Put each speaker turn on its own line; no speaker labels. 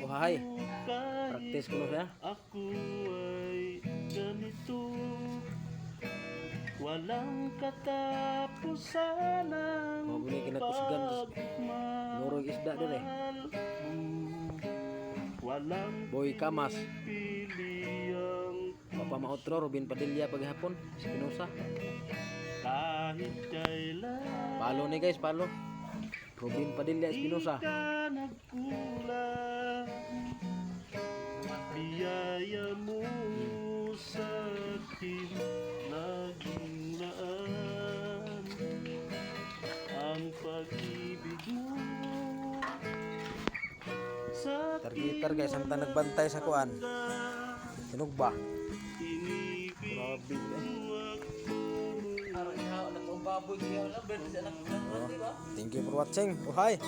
Uhay. Practice ko na siya.
Ako ay ganito Walang katapusan ang
Mao guni kinakusgan tos Nurog isda dire.
Walang
Boy Kamas. Papa Maotro, Robin Padilla paghapon. Espinosa.
kahit kailan
Palo ni guys, palo. Robin Padilla Espinosa.
ka nagkulang Biyaya mo sa akin Naging laan Ang pag-ibig mo Sa
Targitar guys, ang nagbantay sa kuan. Sinog ba? Grabe eh. Oh, Thank you for watching. Uhay.